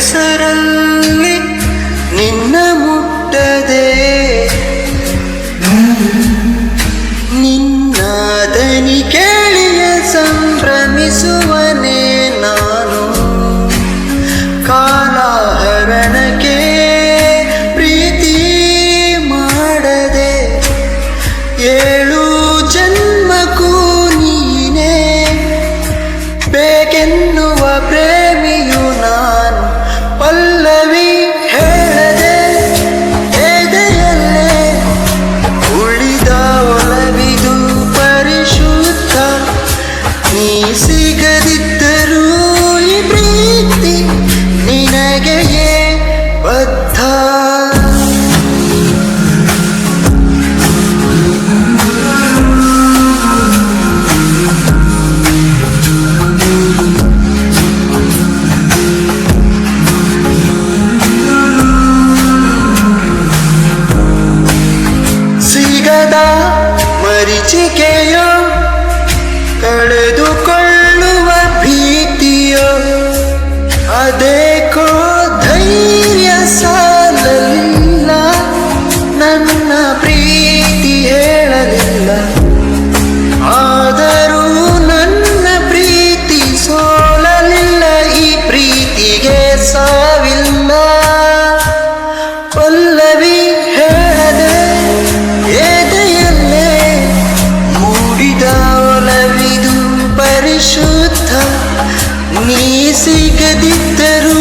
Yes, sir. ಮರಿಚಿಕೆಯ, ಕಳೆದುಕೊಳ್ಳುವ ಭೀತಿಯ ಅದೇಕೋ ಧೈರ್ಯ ಸಾಲಲಿಲ್ಲ. ನನ್ನ ಪ್ರೀತಿ ಹೇಳಲಿಲ್ಲ. ಆದರೂ ನನ್ನ ಪ್ರೀತಿ ಸೋಲಲಿಲ್ಲ. ಈ ಪ್ರೀತಿಗೆ ಸಾಲ ನೀಸಿಗದಿದ್ದರೂ